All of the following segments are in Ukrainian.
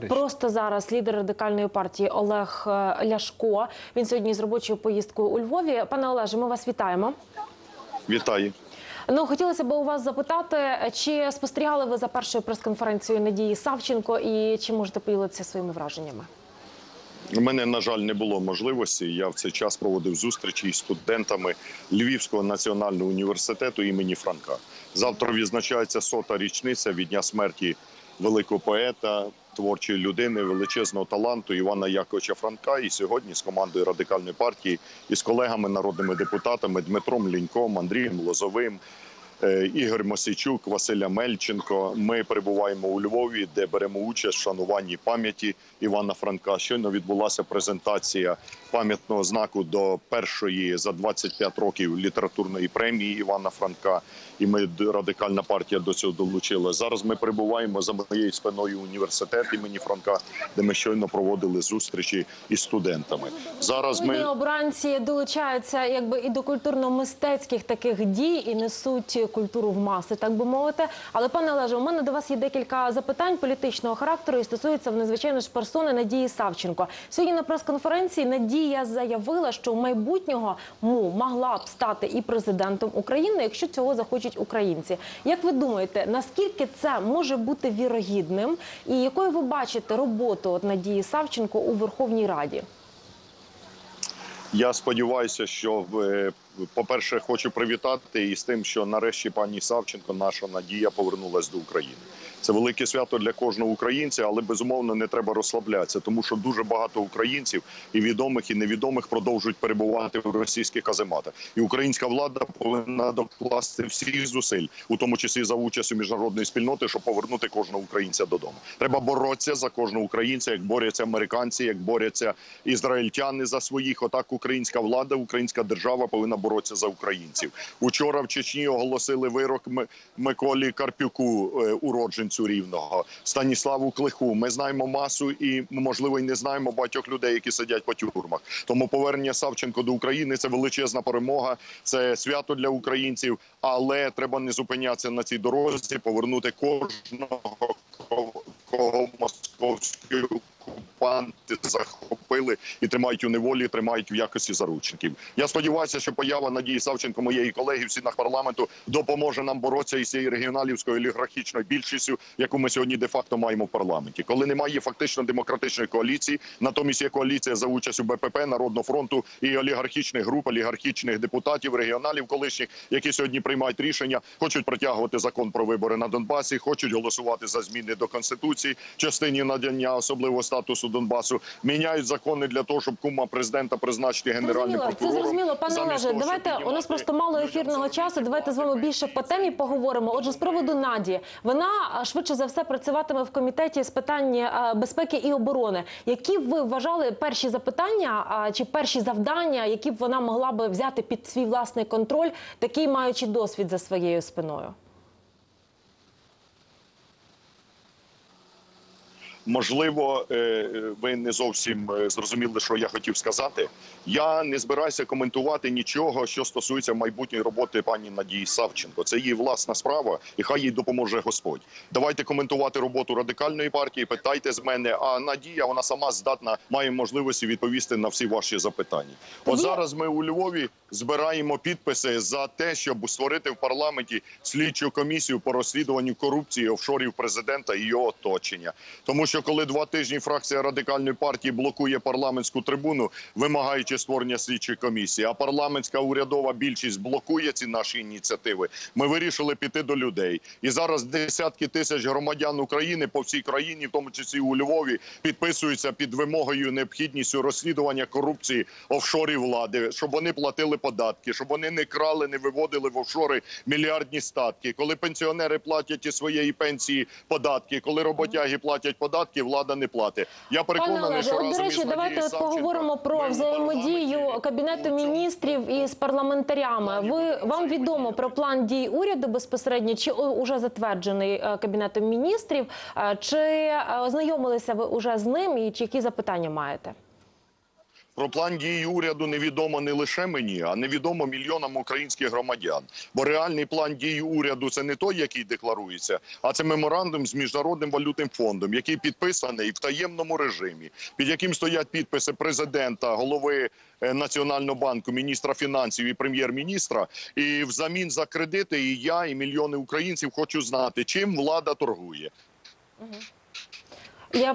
Просто зараз лідер радикальної партії Олег е, Ляшко. Він сьогодні з робочою поїздкою у Львові. Пане Олеже, ми вас вітаємо. Вітаю. Ну хотілося б у вас запитати, чи спостерігали ви за першою прес-конференцією Надії Савченко, і чи можете поділитися своїми враженнями? У мене, на жаль, не було можливості. Я в цей час проводив зустрічі із студентами Львівського національного університету імені Франка. Завтра відзначається сота річниця від дня смерті великого поета, творчої людини, величезного таланту Івана Яковича Франка. І сьогодні з командою радикальної партії і з колегами народними депутатами Дмитром Ліньком, Андрієм Лозовим. Е, Ігор Мосійчук, Василя Мельченко. Ми перебуваємо у Львові, де беремо участь в шануванні пам'яті Івана Франка. Щойно відбулася презентація пам'ятного знаку до першої за 25 років літературної премії Івана Франка. І ми радикальна партія до цього долучила. Зараз ми перебуваємо за моєю спиною університет імені Франка, де ми щойно проводили зустрічі із студентами. Зараз ми обранці долучаються якби і до культурно-мистецьких таких дій і несуть культуру в маси, так би мовити. Але пане Олеже, у мене до вас є декілька запитань політичного характеру і стосується надзвичайно ж персони Надії Савченко. Сьогодні на прес-конференції Надія заявила, що в майбутнього му могла б стати і президентом України, якщо цього захочуть українці. Як ви думаєте, наскільки це може бути вірогідним, і якою ви бачите роботу от Надії Савченко у Верховній Раді? Я сподіваюся, що е, по-перше, хочу привітати із тим, що нарешті пані Савченко, наша надія, повернулась до України. Це велике свято для кожного українця, але безумовно не треба розслаблятися, тому що дуже багато українців і відомих, і невідомих продовжують перебувати в російських казематах. І українська влада повинна докласти всіх зусиль, у тому числі за участю міжнародної спільноти, щоб повернути кожного українця додому. Треба боротися за кожного українця, як борються американці, як борються ізраїльтяни за своїх. Отак українська влада, українська держава повинна боротися за українців. Учора в Чечні оголосили вирок Миколі Карпюку, е, уродженцю рівного, Станіславу Клиху. Ми знаємо масу і можливо і не знаємо багатьох людей, які сидять по тюрмах. Тому повернення Савченко до України це величезна перемога, це свято для українців. Але треба не зупинятися на цій дорозі, повернути кожного кого- московські окупанти захопили і тримають у неволі, тримають в якості заручників. Я сподіваюся, що поява Надії Савченко, моєї колеги в стінах парламенту, допоможе нам боротися із цією регіоналівською олігархічною більшістю, яку ми сьогодні де-факто маємо в парламенті. Коли немає фактично демократичної коаліції, натомість є коаліція за участю БПП, Народного фронту і олігархічних груп, олігархічних депутатів, регіоналів колишніх, які сьогодні приймають рішення, хочуть протягувати закон про вибори на Донбасі, хочуть голосувати за зміни до конституції, частині надання особливого статусу Донбасу, міняють закони для того, щоб кума президента призначити генеральним Зрозуміло, це зрозуміло, пане Олеже. Давайте у нас просто мало ефірного часу. Давайте з вами більше по темі поговоримо. Отже, з приводу Наді, вона швидше за все працюватиме в комітеті з питань безпеки і оборони. Які ви вважали перші запитання чи перші завдання, які б вона могла би взяти під свій власний контроль, такий маючи досвід за своєю спиною? Можливо, е, ви не зовсім е, зрозуміли, що я хотів сказати. Я не збираюся коментувати нічого, що стосується майбутньої роботи пані Надії Савченко. Це її власна справа, і хай їй допоможе Господь. Давайте коментувати роботу радикальної партії. Питайте з мене. А Надія вона сама здатна має можливості відповісти на всі ваші запитання. От зараз ми у Львові збираємо підписи за те, щоб створити в парламенті слідчу комісію по розслідуванню корупції офшорів президента і його оточення. Тому що коли два тижні фракція радикальної партії блокує парламентську трибуну, вимагаючи створення слідчої комісії, а парламентська урядова більшість блокує ці наші ініціативи. Ми вирішили піти до людей. І зараз десятки тисяч громадян України по всій країні, в тому числі у Львові, підписуються під вимогою необхідністю розслідування корупції офшорів влади, щоб вони платили податки, щоб вони не крали, не виводили в офшори мільярдні статки. Коли пенсіонери платять із своєї пенсії податки, коли роботяги платять податки, влада не платить. Я переконаний, що от, до речі, давайте от поговоримо про взаємодію кабінету міністрів із парламентарями. Ви вам відомо про план дій уряду безпосередньо, чи уже затверджений е, кабінетом міністрів, Е, чи е, ознайомилися ви уже з ним, і чи які запитання маєте? Про план дій уряду невідомо не лише мені, а невідомо мільйонам українських громадян. Бо реальний план дій уряду це не той, який декларується, а це меморандум з міжнародним валютним фондом, який підписаний в таємному режимі, під яким стоять підписи президента, голови е, Національного банку, міністра фінансів і прем'єр-міністра. І взамін за кредити, і я, і мільйони українців хочу знати, чим влада торгує. Я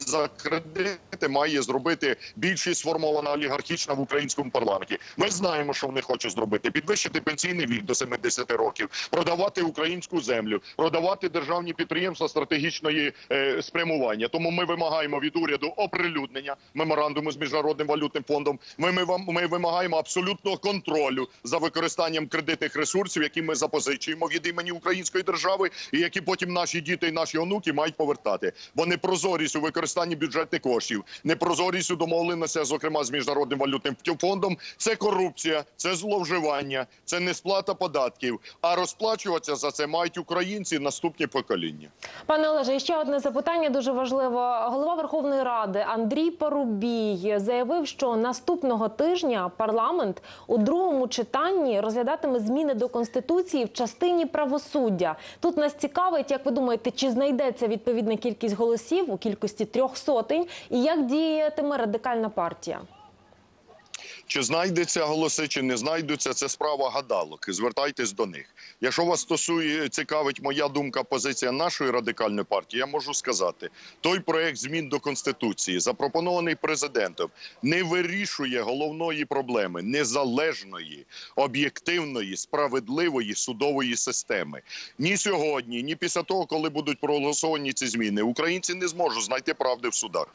за кредити має зробити більшість сформована олігархічна в українському парламенті. Ми знаємо, що вони хочуть зробити: підвищити пенсійний вік до 70 років, продавати українську землю, продавати державні підприємства стратегічної е, спрямування. Тому ми вимагаємо від уряду оприлюднення меморандуму з міжнародним валютним фондом. Ми, ми, ми вимагаємо абсолютного контролю за використанням кредитних ресурсів, які ми запозичуємо від імені української держави, і які потім наші діти і наші онуки мають повертати. Бо непрозорість у використанні бюджетних коштів, непрозорість у домовленостях, зокрема з міжнародним валютним фондом, це корупція, це зловживання, це несплата податків. А розплачуватися за це мають українці наступні покоління. Пане Олеже, ще одне запитання дуже важливо. Голова Верховної Ради Андрій Парубій заявив, що наступного тижня парламент у другому читанні розглядатиме зміни до конституції в частині правосуддя. Тут нас цікавить, як ви думаєте, чи знайдеться відповідна кількість голосів у кількості трьох сотень, і як діятиме радикальна партія? Чи знайдеться голоси, чи не знайдуться, це справа гадалок. Звертайтесь до них. Якщо вас стосує цікавить моя думка, позиція нашої радикальної партії, я можу сказати, той проект змін до конституції, запропонований президентом, не вирішує головної проблеми незалежної, об'єктивної, справедливої судової системи. Ні сьогодні, ні після того, коли будуть проголосовані ці зміни, українці не зможуть знайти правди в судах.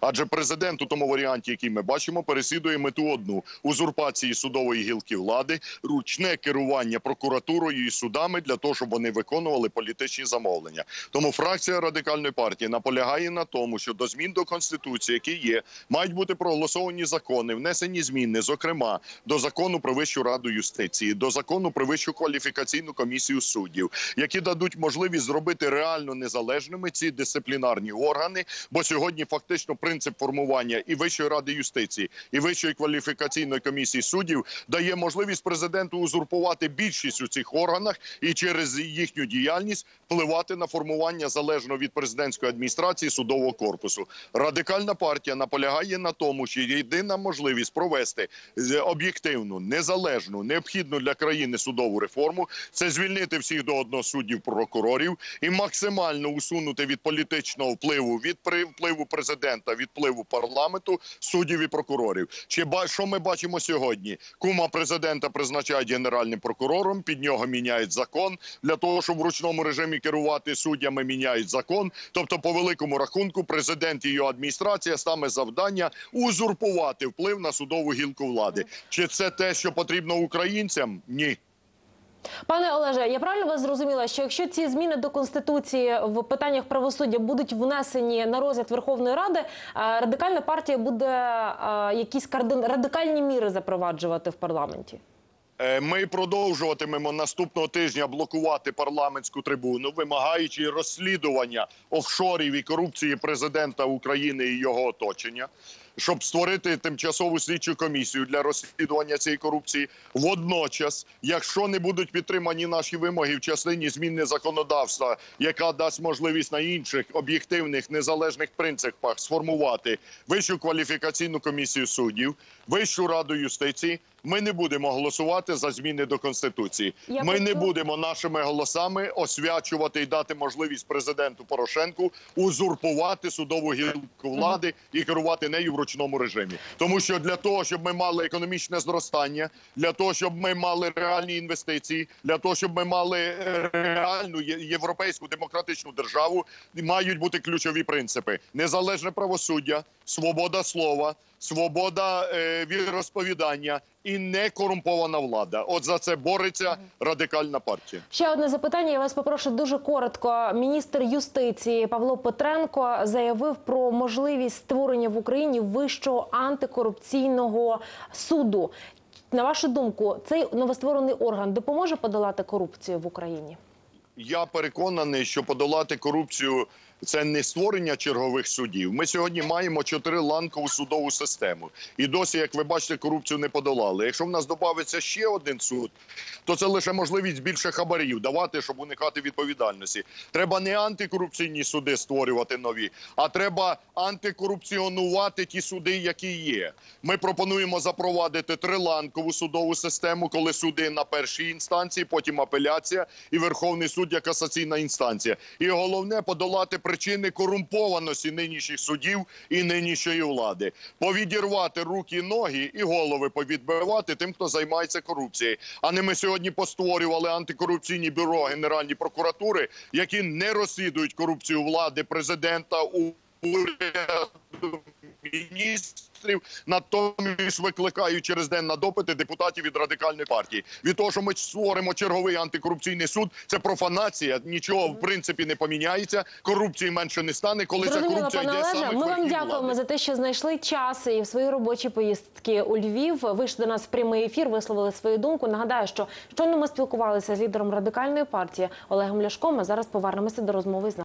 Адже президент у тому варіанті, який ми бачимо, переслідує мету одну узурпації судової гілки влади, ручне керування прокуратурою і судами для того, щоб вони виконували політичні замовлення. Тому фракція радикальної партії наполягає на тому, що до змін до конституції, які є, мають бути проголосовані закони, внесені зміни, зокрема до закону про вищу раду юстиції, до закону про вищу кваліфікаційну комісію суддів, які дадуть можливість зробити реально незалежними ці дисциплінарні органи. Бо сьогодні фактично принцип формування і вищої ради юстиції, і вищої кваліфікаційної комісії суддів дає можливість президенту узурпувати більшість у цих органах і через їхню діяльність впливати на формування залежно від президентської адміністрації судового корпусу. Радикальна партія наполягає на тому, що єдина можливість провести об'єктивну, незалежну, необхідну для країни судову реформу це звільнити всіх до одного суддів прокурорів і максимально усунути від політичного впливу, від впливу президента, від впливу парламенту суддів і прокурорів. Чи що ми бачимо сьогодні? Кума президента призначають генеральним прокурором, під нього міняють закон для того, щоб в ручному режимі керувати суддями, міняють закон. Тобто, по великому рахунку, президент і його адміністрація саме завдання узурпувати вплив на судову гілку влади. Чи це те, що потрібно українцям? Ні. Пане Олеже, я правильно вас зрозуміла, що якщо ці зміни до конституції в питаннях правосуддя будуть внесені на розгляд Верховної Ради, е, радикальна партія буде е, якісь кардин... радикальні міри запроваджувати в парламенті? Е, Ми продовжуватимемо наступного тижня блокувати парламентську трибуну, вимагаючи розслідування офшорів і корупції президента України і його оточення, щоб створити тимчасову слідчу комісію для розслідування цієї корупції. Водночас, якщо не будуть підтримані наші вимоги в частині зміни законодавства, яка дасть можливість на інших об'єктивних незалежних принципах сформувати вищу кваліфікаційну комісію суддів, вищу раду юстиції. Ми не будемо голосувати за зміни до конституції. Я Ми не будемо нашими голосами освячувати і дати можливість президенту Порошенку узурпувати судову гілку влади і керувати нею в ручному режимі. Тому що для того, щоб ми мали економічне зростання, для того, щоб ми мали реальні інвестиції, для того, щоб ми мали е, реальну європейську демократичну державу, мають бути ключові принципи: незалежне правосуддя, свобода слова, свобода е, віросповідання і некорумпована влада. От за це бореться радикальна партія. Ще одне запитання. Я вас попрошу дуже коротко. Міністр юстиції Павло Петренко заявив про можливість створення в Україні вищого антикорупційного суду. На вашу думку, цей новостворений орган допоможе подолати корупцію в Україні? Я переконаний, що подолати корупцію це не створення чергових судів. Ми сьогодні маємо чотириланкову судову систему. І досі, як ви бачите, корупцію не подолали. Якщо в нас додається ще один суд, то це лише можливість більше хабарів давати, щоб уникати відповідальності. Треба не антикорупційні суди створювати нові, а треба антикорупціонувати ті суди, які є. Ми пропонуємо запровадити триланкову судову систему, коли суди на першій інстанції, потім апеляція і Верховний суд як касаційна інстанція. І головне подолати причини корумпованості нинішніх судів і нинішньої влади. Повідірвати руки, ноги і голови повідбивати тим, хто займається корупцією. А не ми сьогодні постворювали антикорупційні бюро Генеральні прокуратури, які не розслідують корупцію влади, президента, уряду, міністрів, натомість викликають через день на допити депутатів від радикальної партії. Від того, що ми створимо черговий антикорупційний суд, це профанація. Нічого в принципі не поміняється. Корупції менше не стане, коли ця корупція пане йде Олеже. саме Ми вам дякуємо влади. за те, що знайшли час і в свої робочі поїздки у Львів. Вийшли до нас в прямий ефір, висловили свою думку. Нагадаю, що щойно ми спілкувалися з лідером радикальної партії Олегом Ляшком. Ми зараз повернемося до розмови з нами.